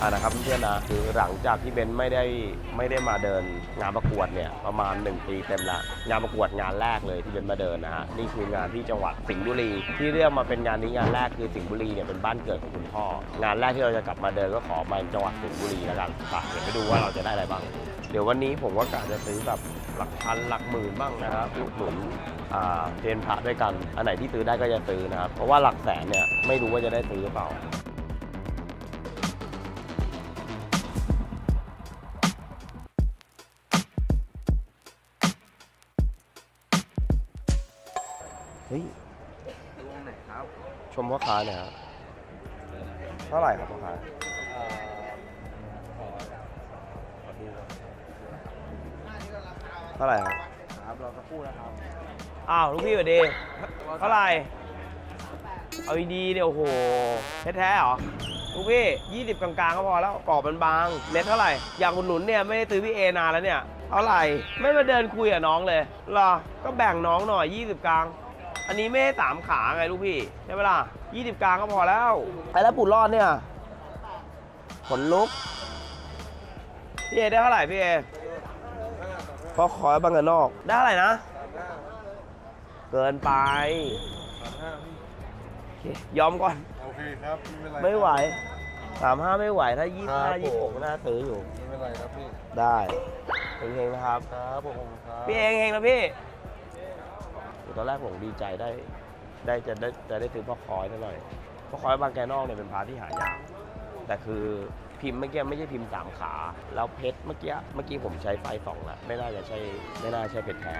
อ่านะครับเพื่อนๆนะคือหลังจากที่เบนไม่ได้ไม่ได้มาเดินงานประกวดเนี่ยประมาณ 1 ปีเต็มละงานประกวดงานแรกเลยที่เบนมาเดินนะฮะนี่คืองานที่จังหวัดสิงห์บุรี ที่เรียกมาเป็นงานนี้งานแรกคือสิงห์บุรีเนี่ยเป็นบ้านเกิดของคุณพ่องานแรกที่เราจะกลับมาเดินก็ขอมาจังหวัดสิงห์บุรีแล้วกันฝากเดี๋ยวไปดูว่าเราจะได้อะไรบ้าง เดี๋ยววันนี้ผมก็กะจะซื้อแบบหลักพันหลักหมื่นบ้างนะครับอุดหนุนเทรนพระด้วยกัน อันไหนที่ซื้อได้ก็จะซื้อนะครับ เพราะว่าหลักแสนเนี่ยไม่รู้ว่าจะได้ซื้อหรือเปล่า เฮ้ยดูองค์ไหนครับชมพ่อค้าเนี่ยครับเท่าไหร่ครับพ่อค้าเอ่อขอขอดูเท่าไหร่ครับครับเราสักครู่นะครับอ้าวลูกพี่สวัสดีเท่าไหร่เอาดีๆเนี่ยโอ้โหแท้ๆเหรอลูกพี่20กลางๆก็พอแล้วกรอบมันบางเน็ตเท่าไหร่อยากอุดหนุนเนี่ยไม่ได้ซื้อพี่เอนานแล้วเนี่ยเท่าไหร่ไม่มาเดินคุยกับน้องเลยเหรอก็แบ่งน้องหน่อย 20 กลาง อันนี้ไม่ได้สามขาไงลูกพี่ ใช่ไหมล่ะ20กลางก็พอแล้วไอ้แล้วปูดรอดเนี่ยขนลุก พี่เอได้เท่าไหร่พี่เอพอขอบังกันนอก ได้เท่าไหร่นะ เกินไปโอเคยอมก่อน โอเคครับ ไม่เป็นไรไม่ไหวสามห้าไม่ไหว ถ้ายี่ครัห้าบยี่หกผมน่าซื้ออยู่ ไม่เป็นไรครับพี่ ได้เฮงๆนะครับ ครับผมครับ พี่เองเฮงนะพี่ ตอนแรกหลงดีใจได้ได้จะได้จะได้ซื้อพ่อคอยนิดหน่อยพ่อคอยบางแกนอกเนี่ยเป็นพาที่หายาก แต่คือพิมพ์เมื่อกี้ไม่ใช่พิมพ์สามขา แล้วเพชรเมื่อกี้เมื่อกี้ผมใช้ไฟสองละไม่น่าจะใช่ไม่น่าใช่เพชรแท้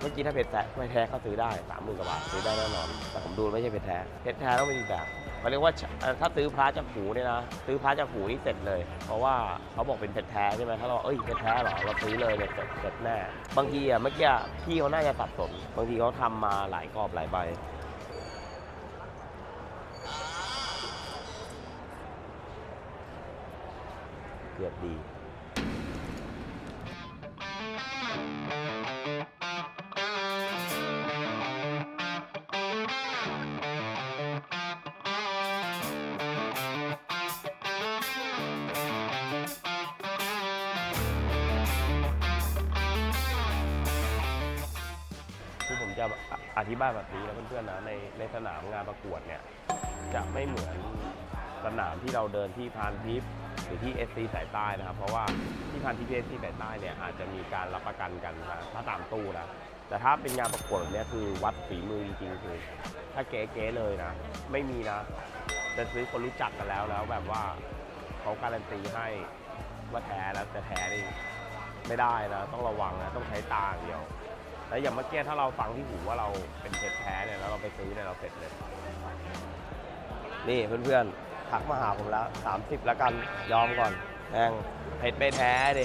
เมื่อกี้ถ้าเพชรแท้ไม่แท้เขาซื้อได้สามหมื่นกว่าบาทซื้อได้แน่นอน แต่ผมดูไม่ใช่เพชรแท้เพชรแท้ต้องเป็นอีกแบบ เขาเรียกว่าถ้าซื้อพระจากหูเนี่ยนะซื้อพระจากหูนี่เสร็จเลย เพราะว่าเขาบอกเป็นเพชรแท้ใช่ไหมถ้าเราเอ้ยเพชรแท้เหรอเราซื้อเลยเนี่ยเสร็จเสร็จแน่บางทีอะเมื่อกี้พี่เขาน่าจะสับสนบางทีเขาทำมาหลายกรอบหลายใบเกือบดี อธิบายแบบนี้นะเพื่อนๆนะในในสนามงานประกวดเนี่ยจะไม่เหมือนสนามที่เราเดินที่พานทิพย์หรือที่เอสซีสายใต้นะครับ เพราะว่าที่พานทิพย์เอสซีสายใต้เนี่ยอาจจะมีการรับประกันกันนะถ้าตามตู้นะแต่ถ้าเป็นงานประกวดเนี้ยคือวัดฝีมือจริงๆคือถ้าเก๋ๆเลยนะ ไม่มีนะจะซื้อคนรู้จักกันแล้วแล้วแบบว่าเขาการันตีให้ว่าแท้แล้วแต่แท้นี่ไม่ได้นะ ต้องระวังนะต้องใช้ตาอย่างเดียว แล้วอย่างเมื่อกี้ถ้าเราฟังที่หูว่าเราเป็นเพชรแท้เนี่ยแล้วเราไปซื้อเนี่ยเราเสร็จเลย นี่เพื่อนๆทักมาหาผมแล้ว 30 แล้วกันยอมก่อนแม่งเพชรไม่แท้ดิ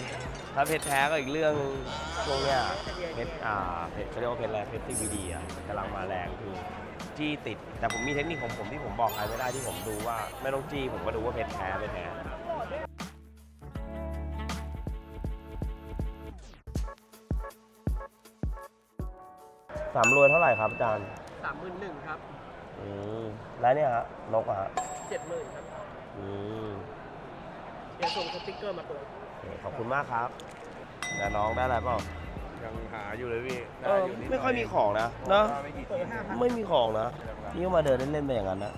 ถ้าเพชรแท้ก็อีกเรื่องช่วงเนี้ยเพชรอ่าเพชรเขาเรียกว่าเพชรอะไรเพชรทีวีดีอะกำลังมาแรงคือจี้ติด แต่ผมมีเทคนิคของผมที่ผมบอกใครไม่ได้ที่ผมดูว่า ไม่ต้องจี้ผมก็ดูว่าเพชรแท้ไม่แท้ สามรวยเท่าไหร่ครับอาจารย์สามหมื่นหนึ่งครับอืมแล้วเนี่ยฮะนกอะฮะเจ็ดหมื่นครับอืมเดี๋ยวส่งสติ๊กเกอร์มาตัวโอเคขอบคุณมากครับแล้วน้องได้อะไรเปล่ายังหาอยู่เลยพี่เออไม่ค่อยมีของนะเนอะไม่กี่ชิ้นไม่มีของนะ นี่ก็มาเดินเล่นๆไปอย่างนั้นนะ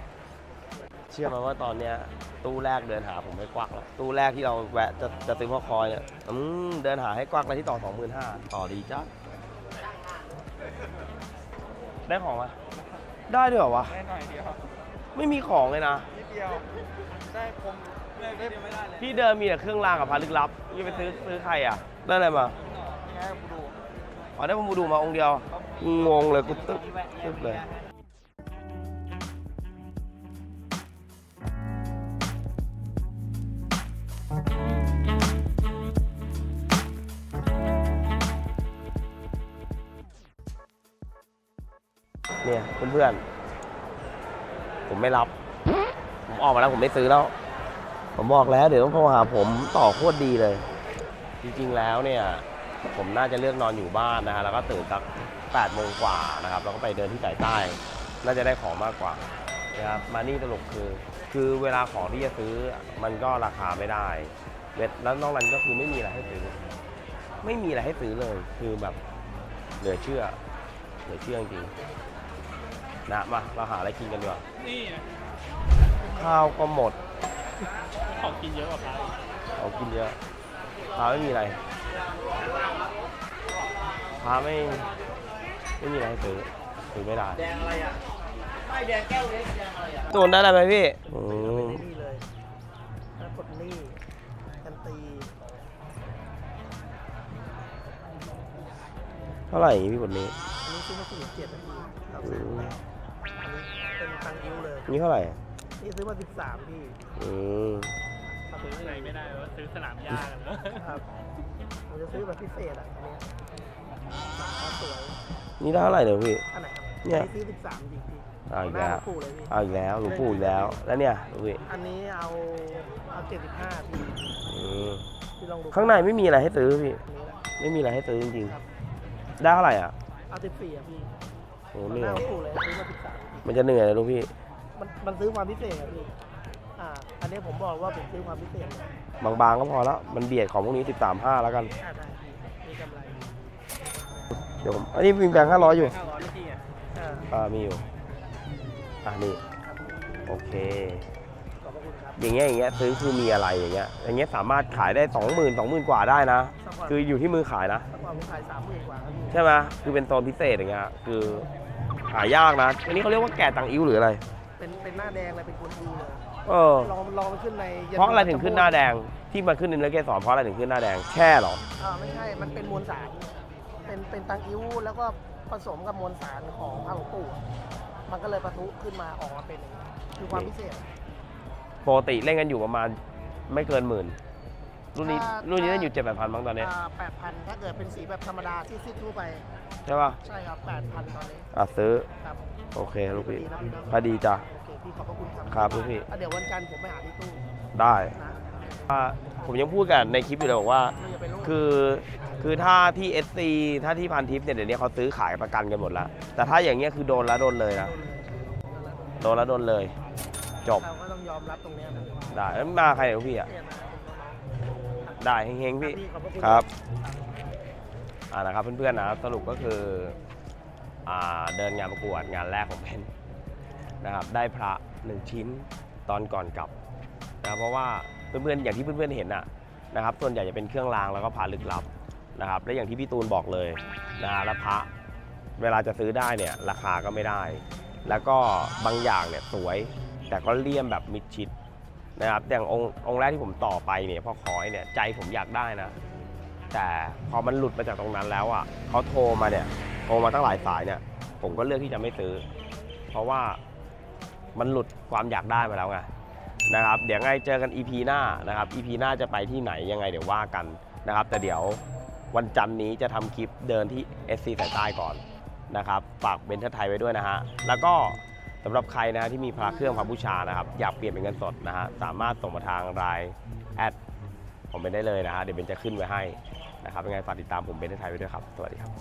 เชื่อไหมว่าตอนเนี้ยตู้แรกเดินหาผมไม่กวักแล้วตู้แรกที่เราแวะจะจะซื้อพ่อคอยเนี่ยอืมเดินหาให้กวักเลยที่ต่อสองหมื่นห้าต่อดีจ้า ได้ของไหมได้ด้วยเหรอวะ ได้หน่อยเดียวไม่มีของเลยนะ นิดเดียว ได้ผมได้เดียวไม่ได้เลยพี่เดินมีแต่เครื่องรางกับพาลึกลับพี่ไปซื้อซื้อใครอะ ได้อะไรมานี่ไงผมดู อ๋อได้พระบูดูมาองค์เดียว งงเลยกูตึ๊บตึ๊บเลย เนี่ยเพื่อนๆ ผมไม่รับ ผมออกมาแล้วผมไม่ซื้อแล้ว ผมบอกแล้วเดี๋ยวต้องโทรหาผมต่อโคตรดีเลย จริงๆแล้วเนี่ย ผมน่าจะเลือกนอนอยู่บ้านนะฮะแล้วก็ตื่นสัก8โมงกว่านะครับ แล้วก็ไปเดินที่สายใต้ น่าจะได้ของมากกว่านะครับ มานี่ตลกคือ คือเวลาของที่จะซื้อมันก็ราคาไม่ได้เว็ดแล้วนอกนั้นก็คือไม่มีอะไรให้ซื้อ ไม่มีอะไรให้ซื้อเลย คือแบบเหลือเชื่อ เหลือเชื่อจริง นะมาเราหาอะไรกินกันดีกว่านี่นะข้าวก็หมดของกินเยอะกว่าพายเอากินเยอะพาไม่มีอะไรพาไม่ไม่มีอะไรให้ซื้อซื้อไม่ได้แดงอะไรอะไม่แดงแก้วเล็กแดงอะไรอะตูนได้อะไรไหมพี่อืมนี่เลยแล้วกดหนี่กันตีเท่าไหร่พี่บทนี้อันนี้ซื้อมาสี่เจ็ดนาทีเราอืซื้อม นี่เท่าไหร่นี่ซื้อมาสิบสามพี่อืมครับซื้อไหนไม่ได้ว่าซื้อสนามหญ้ากันเนอะครับผมจะซื้อแบบพิเศษอะอันเนี้ยราคาสวยนี่ได้เท่าไหร่เดี๋ยวพี่ อันไหนครับเนี่ย อัซื้อสิบสามจริงพี่เอาอีกหน้าแล้วหลวงปู่เลยพี่เอาอีกแล้วหลวงปู่อีกแล้ว แล้วเนี่ยดูพี่อันนี้เอาเอาเจ็ดสิบห้าพี่อืมพี่ลองดูข้างในไม่มีอะไรให้ซื้อพี่ อันนี้แหละไม่มีอะไรให้ซื้อจริงครับๆได้เท่าไหร่อะเอาสิบสี่อะพี่โอ้หเหนื่อน้ายหลวงปู่เลยซื้อมาสิบสามมันจะเหนื่อยเลยลูกพี่ มันมันซื้อความพิเศษอะพี่อ่า อันนี้ผมบอกว่าผมซื้อความพิเศษเลยบางๆก็พอแล้ว มันเบียดของพวกนี้ 13 5 แล้วกัน อ่าได้พี่มีกำไรเดี๋ยวผม อันนี้มีแบงค์500 อยู่ ห้าร้อยนาทีอะอ่าอ่า มีอยู่ อ่านี่ ครับโอเค ขอบพระคุณครับอย่างเงี้ยอย่างเงี้ยซื้อคือมีอะไรอย่างเงี้ย อย่างเงี้ยสามารถขายได้20,000 20,000กว่าได้นะ สักวันคืออยู่ที่มือขายนะ สักวันผมขายสามหมื่นกว่าครับพี่ใช่ไหมคือเป็นโซนพิเศษอย่างเงี้ย คือหายากนะ อันนี้เขาเรียกว่าแก่ตังอิ้วหรืออะไร เป็นเป็นหน้าแดงเลยเป็นคนดีเลยเออ ลองลองไปขึ้นในย็นเพราะอะไรถึงขึ้นหน้าแดงที่มาขึ้นในเนื้อเกสรเพราะอะไรถึงขึ้นหน้าแดงแช่เหรอ อ่าไม่ใช่ มันเป็นมวลสาร เป็นเป็นตังอิ้วแล้วก็ผสมกับมวลสารของพระหลวงปู่อะมันก็เลยปะทุขึ้นมาออกมาเป็นอย่างนี้คือความพิเศษ ปกติเล่นกันอยู่ประมาณไม่เกินหมื่นรุ่นนี้ถ้ารุ่นนี้เล่นอยู่เจ็ดแปดพันบ้างตอนเนี้ย แปดพันถ้าเกิดเป็นสีแบบธรรมดาที่ซิดทั่วไป ใช่ป่ะใช่ครับแปดพันตอนนี้อะซื้อ ครับโอเคลูกพี่ดีนะพี่เนอะพอดีจ้ะ โอเคพี่ขอบพระคุณครับครับลูกพี่ อะเดี๋ยววันจันทร์ผมไปหาที่ตู้ได้นะอะผมยังพูดกันในคลิปอยู่เลยบอกว่า ไม่จะไปโลดคือคือถ้าที่ SC ถ้าที่พันทิปเนี่ยเดี๋ยวนี้เขาซื้อขายประกันกันหมดแล้ว แต่ถ้าอย่างเงี้ยคือโดนแล้วโดนเลยนะ โดนแล้วโดนเลย จบ เราก็ต้องยอมรับตรงเนี้ยนะได้แล้วมาใครเนี่ยลูกพี่อะ เนี่ยนะได้เฮงๆพี่ ขอบพระคุณครับ อ่านะครับเพื่อนๆนะสรุปก็คืออ่าเดินงานประกวดงานแรกของเพนนะครับได้พระหนึ่งชิ้นตอนก่อนกลับนะเพราะว่าเพื่อนๆอย่างที่เพื่อนๆเห็นนะนะครับส่วนใหญ่จะเป็นเครื่องรางแล้วก็พระลึกลับนะครับและอย่างที่พี่ตูนบอกเลยนะฮะแล้วพระเวลาจะซื้อได้เนี่ยราคาก็ไม่ได้ แล้วก็บางอย่างเนี่ยสวย แต่ก็เลี่ยมแบบมิดชิดนะครับอย่างองค์องค์แรกที่ผมต่อไปเนี่ยพ่อคอยเนี่ยใจผมอยากได้นะ แต่พอมันหลุดมาจากตรงนั้นแล้วอะเขาโทรมาเนี่ยโทรมาตั้งหลายสายเนี่ย ผมก็เลือกที่จะไม่ซื้อ เพราะว่ามันหลุดความอยากได้มาแล้วไงนะครับ เดี๋ยวไงเจอกัน EP หน้านะครับ EP หน้าจะไปที่ไหนยังไงเดี๋ยวว่ากันนะครับ แต่เดี๋ยววันจันนี้จะทำคลิปเดินที่ SC สายใต้ก่อนนะครับฝากเบนเทอร์ไทยไว้ด้วยนะฮะ แล้วก็สำหรับใครนะที่มีพระเครื่องพระบูชานะครับ อยากเปลี่ยนเป็นเงินสดนะฮะ สามารถส่งมาทางไลน์ ผมเป็นได้เลยนะฮะเดี๋ยวเบนจะขึ้นไว้ให้นะครับยังไงฝากติดตามผมเบนไทยไว้ด้วยครับ สวัสดีครับ